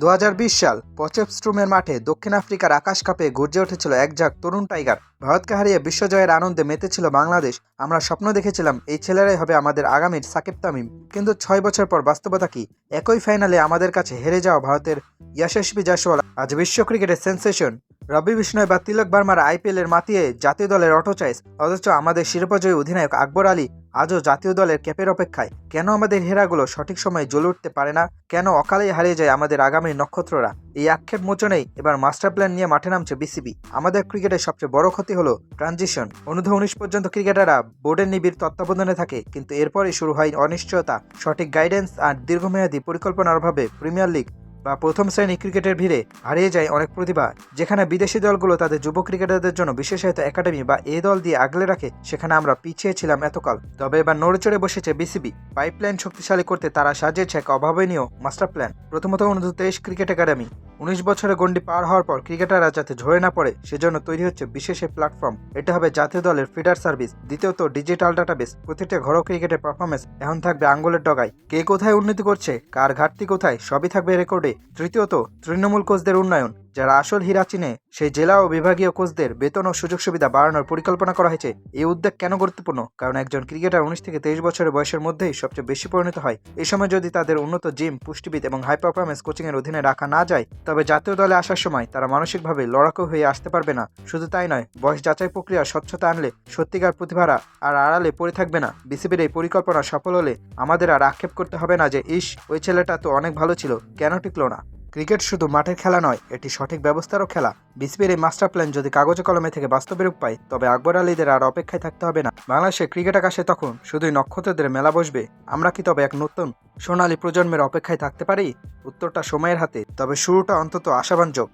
দু হাজার বিশ সাল পচেপস্ট্রুমের মাঠে দক্ষিণ আফ্রিকার আকাশ কাপে গর্জে উঠেছিল এক ঝাঁক তরুণ টাইগার। ভারতকে হারিয়ে বিশ্বজয়ের আনন্দে মেতেছিল বাংলাদেশ। আমরা স্বপ্ন দেখেছিলাম এই ছেলেরাই হবে আমাদের আগামীর সাকিব তামিম। কিন্তু ছয় বছর পর বাস্তবতা কি? একই ফাইনালে আমাদের কাছে হেরে যাওয়া ভারতের ইয়াশস্বী জয়সওয়াল। আজ বিশ্ব ক্রিকেটের সেন্সেশন। রবি বিষ্ণয় বা তিলক বার্মার আইপিএলের মাতিয়ে জাতীয় দলের অটো চয়েস অথচ আমাদের শিরোপাজয়ী অধিনায়ক আকবর আলী আজও জাতীয় দলের ক্যাপের অপেক্ষায় কেন আমাদের হেরাগুলো সঠিক সময়ে জ্বলে উঠতে পারে না? কেন অকালেই হারিয়ে যায় আমাদের আগামী নক্ষত্ররা? এই আক্ষেপ মোচনেই এবার মাস্টার প্ল্যান নিয়ে মাঠে নামছে বিসিবি। আমাদের ক্রিকেটের সবচেয়ে বড় ক্ষতি হলো ট্রানজিশন। অনুধ উনিশ পর্যন্ত ক্রিকেটাররা বোর্ডের নিবিড় তত্ত্বাবধানে থাকে, কিন্তু এরপরই শুরু হয় অনিশ্চয়তা। সঠিক গাইডেন্স আর দীর্ঘমেয়াদী পরিকল্পনার অভাবে প্রিমিয়ার লিগ বা প্রথম শ্রেণি ক্রিকেটের ভিড়ে হারিয়ে যায় অনেক প্রতিভা, যেখানে বিদেশি দলগুলো তাদের যুব ক্রিকেটারদের জন্য বিশেষায়িত একাডেমি বা এ দল দিয়ে আগলে রাখে, সেখানে আমরা পিছিয়ে ছিলাম এতকাল। তবে এবার নড়েচড়ে বসেছে বিসিবি। পাইপলাইন শক্তিশালী করতে তারা সাজিয়েছে এক অভাবনীয় মাস্টার প্ল্যান প্রথমত অনুদ্ধ তেইশ ক্রিকেট একাডেমি। উনিশ বছরের গন্ডি পার হওয়ার পর ক্রিকেটাররা যাতে ঝরে না পড়ে, সেজন্য তৈরি হচ্ছে বিশেষ এই প্ল্যাটফর্ম। এটা হবে জাতীয় দলের ফিডার সার্ভিস, দ্বিতীয়ত ডিজিটাল ডাটাবেস। প্রতিটা ঘরোয়া ক্রিকেটের পারফরমেন্স এখন থাকবে আঙ্গুলের ডগায়। কে কোথায় উন্নতি করছে, কার ঘাটতি কোথায়, সবই থাকবে রেকর্ডে। তৃতীয়ত, তৃণমূল কোচদের উন্নয়ন। যারা আসল হীরা চিনে, সেই জেলা ও বিভাগীয় কোচদের বেতন ও সুযোগ সুবিধা বাড়ানোর পরিকল্পনা করা হয়েছে। এই উদ্যোগ কেন গুরুত্বপূর্ণ? কারণ একজন ক্রিকেটার উনিশ থেকে তেইশ বছরের বয়সের মধ্যেই সবচেয়ে বেশি পরিণত হয়। এই সময় যদি তাদের উন্নত জিম পুষ্টিবিদ এবং হাই পারফরমেন্স কোচিং এর অধীনে রাখা না যায় তবে জাতীয় দলে আসার সময় তারা মানসিকভাবে লড়াকু হয়ে আসতে পারবে না। শুধু তাই নয়, বয়স যাচাই প্রক্রিয়ার স্বচ্ছতা আনলে সত্যিকার প্রতিভারা আর আড়ালে পড়ে থাকবে না। বিসিবির এই পরিকল্পনা সফল হলে আমাদের আর আক্ষেপ করতে হবে না যে, ইস, ওই ছেলেটা তো অনেক ভালো ছিল, কেন টিকলো না? ক্রিকেট শুধু মাঠের খেলা নয়, এটি সঠিক ব্যবস্থারও খেলা। বিসিবির এই মাস্টার প্ল্যান যদি কাগজে কলমে থেকে বাস্তবে রূপ পায়, তবে আকবর আলীদের আর অপেক্ষায় থাকতে হবে না। বাংলাদেশে ক্রিকেট আকাশে তখন শুধুই নক্ষত্রদের মেলা বসবে। আমরা কি তবে এক নতুন, সোনালী প্রজন্মের অপেক্ষায় থাকতে পারি? উত্তরটা সময়ের হাতে, তবে শুরুটা অন্তত আশাবাঞ্জক